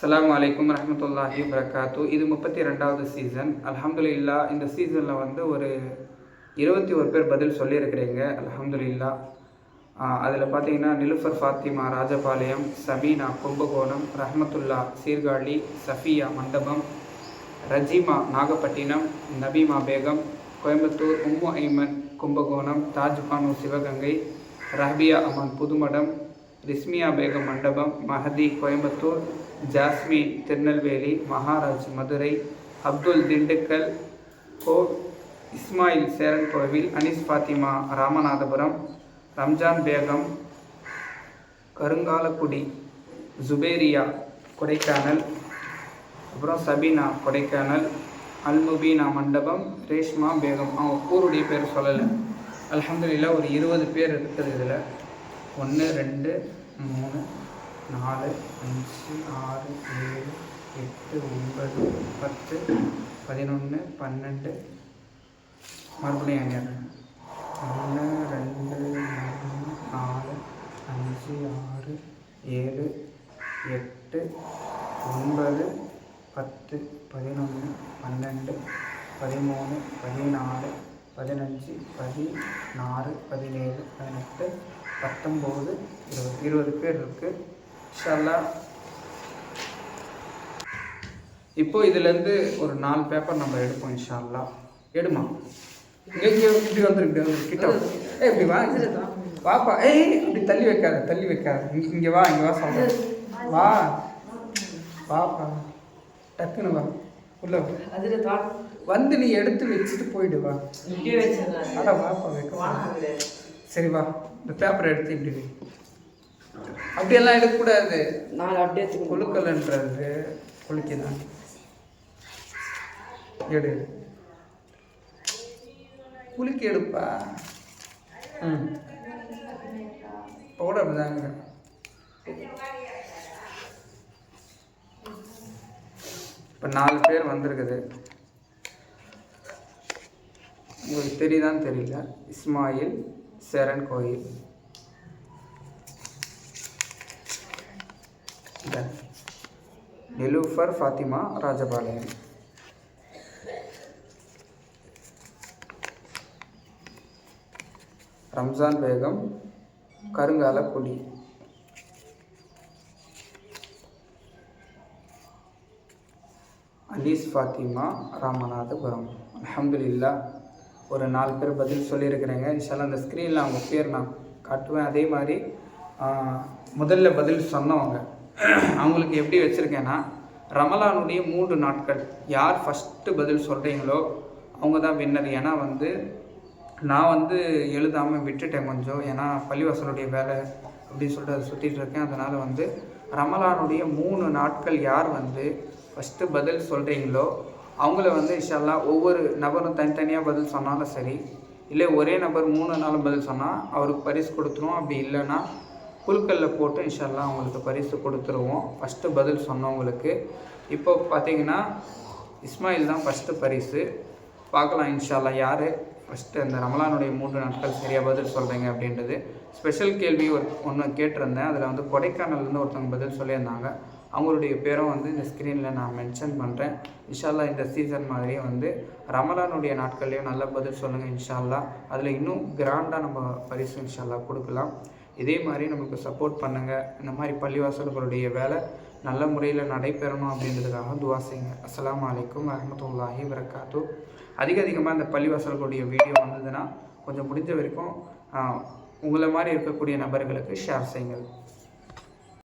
அஸ்லாம் வலைக்கம் ரஹமத்துல்லாஹி வரகாத்து இது முப்பத்தி ரெண்டாவது சீசன் அல்ஹம்துலில்லா இந்த சீசனில் வந்து ஒரு இருபத்தி ஒரு பேர் பதில் சொல்லியிருக்கிறீங்க. அல்ஹம்துலில்லா. அதில் பார்த்தீங்கன்னா நிலுஃபர் ஃபாத்திமா ராஜபாளையம் சபீனா கும்பகோணம் ரஹமத்துல்லா சீர்காழி சஃபியா மண்டபம் ரஜீமா நாகப்பட்டினம் நபீமா பேகம் கோயம்புத்தூர் உம்மு ஐமன் கும்பகோணம் தாஜ்பானு சிவகங்கை ரஹபியா அமன் புதுமடம் ரிஸ்மியா பேகம் மண்டபம் மஹதி கோயம்புத்தூர் ஜாஸ்மின் திருநெல்வேலி மகாராஜ் மதுரை அப்துல் திண்டுக்கல் கோ இஸ்மாயில் சேரன் கோவில் அனிஸ் ஃபாத்திமா ராமநாதபுரம் ரம்ஜான் பேகம் கருங்காலக்குடி ஜுபேரியா கொடைக்கானல் அப்புறம் சபீனா கொடைக்கானல் அல்முபீனா மண்டபம் ரேஷ்மா பேகம். அவங்க ஊருடைய பேர் சொல்லலை. அல்ஹம்துலில்லாஹ் ஒரு இருபது பேர் இருக்குது இதில். ஒன்று ரெண்டு மூணு நாலு அஞ்சு ஆறு ஏழு எட்டு ஒன்பது பத்து பதினொன்று பன்னெண்டு. மறுபடியும் எங்க ஒன்று ரெண்டு மூணு நாலு அஞ்சு ஆறு ஏழு எட்டு ஒன்பது பத்து பதினொன்று பன்னெண்டு பதிமூணு பதினாலு பதினஞ்சு பதினாறு பதினேழு பதினெட்டு பத்தொம்போது இருபது. இருபது பேர் இருக்குது இன்ஷால்லா இப்போ இதுலேருந்து ஒரு நாலு பேப்பர் நம்ம எடுப்போம் இன்ஷால்லா எடுமா? இங்கே இப்படி வந்துரு இப்படி வந்துரு கிட்ட. ஏய் இப்படி வா. வாப்பா. ஏய் இப்படி தள்ளி வைக்காத தள்ளி வைக்காத. இங்கே இங்கே வா இங்கே வா சொல்கிறேன் வா. வாப்பா. டக்குன்னு வா. உள்ள வந்து நீ எடுத்து வச்சுட்டு போயிடு வா. அட வாப்பா வைக்க. சரி வா. இந்த பேப்பரை எடுத்து இப்படி அப்படியெல்லாம் எடுக்கக்கூடாது. நாலு அப்படியே கொழுக்கலன்றது குளிக்கதான் எடு. குளிக்க எடுப்பா. ம். கூட அப்படிதாங்க. இப்போ நாலு பேர் வந்திருக்குது. உங்களுக்கு தெரியுதான்னு தெரியல. இஸ்மாயில் சேரன் கோயில். டன் நிலூஃபர் ஃபாத்திமா ராஜபாளையம் ரம்ஜான் பேகம் கருங்கால குடி அலீஸ் ஃபாத்திமா ராமநாதபுரம் அலமதுல்லா ஒரு நாலு பேர் பதில் சொல்லியிருக்கிறேங்க. இன்ஷால்லா அந்த ஸ்க்ரீனில் அவங்க பேர் நான் காட்டுவேன். அதே மாதிரி முதல்ல பதில் சொன்னவங்க. அவங்களுக்கு எப்படி வச்சுருக்கேன்னா ரமலானுடைய மூன்று நாட்கள் யார் ஃபஸ்ட்டு பதில் சொல்கிறீங்களோ அவங்க தான் வின்னர் ஏன்னா வந்து நான் வந்து எழுதாமல் விட்டுட்டேன் கொஞ்சம். ஏன்னா பள்ளிவாசலுடைய வேலை அப்படின்னு சொல்லிட்டு அதை சுற்றிட்டு இருக்கேன். அதனால் வந்து ரமலானுடைய மூணு நாட்கள் யார் வந்து ஃபஸ்ட்டு பதில் சொல்கிறீங்களோ அவங்கள வந்து இன்ஷால்லா ஒவ்வொரு நபரும் தனித்தனியாக பதில் சொன்னாலும் சரி இல்லை ஒரே நபர் மூணு நாளும் பதில் சொன்னால் அவருக்கு பரிசு கொடுத்துருவோம் அப்படி இல்லைன்னா குழுக்களில் போட்டு இன்ஷால்லா அவங்களுக்கு பரிசு கொடுத்துருவோம். ஃபஸ்ட்டு பதில் சொன்னவங்களுக்கு. இப்போ பார்த்தீங்கன்னா இஸ்மாயில் தான் ஃபஸ்ட்டு பரிசு. பார்க்கலாம் இன்ஷால்லா யார் ஃபஸ்ட்டு அந்த ரமலானுடைய மூன்று நாட்கள் சரியாக பதில் சொல்கிறீங்க அப்படின்றது. ஸ்பெஷல் கேள்வி ஒரு ஒன்று கேட்டிருந்தேன். அதில் வந்து கொடைக்கானல்லேருந்து ஒருத்தவங்க பதில் சொல்லியிருந்தாங்க. அவங்களுடைய பேரும் வந்து இந்த ஸ்க்ரீனில் நான் மென்ஷன் பண்ணுறேன் இன்ஷால்லா இந்த சீசன் மாதிரியே வந்து ரமலானுடைய நாட்கள்லேயும் நல்ல பதில் சொல்லுங்கள் இன்ஷால்லா அதில் இன்னும் கிராண்டாக நம்ம பரிசு இன்ஷால்லா கொடுக்கலாம். இதே மாதிரி நம்மளுக்கு சப்போர்ட் பண்ணுங்கள் இந்த மாதிரி பள்ளிவாசல்களுடைய வேலை நல்ல முறையில் நடைபெறணும் அப்படின்றதுக்காக துவா செய்யுங்க. அஸ்லாம் அலைக்கும் வரமத்துல்லாஹி வரகாத்து அதிக அதிகமாக இந்த பள்ளிவாசல்களுடைய வீடியோ வந்ததுன்னா கொஞ்சம் முடிஞ்ச வரைக்கும் உங்களை மாதிரி இருக்கக்கூடிய நபர்களுக்கு ஷேர் செய்யுங்கள்.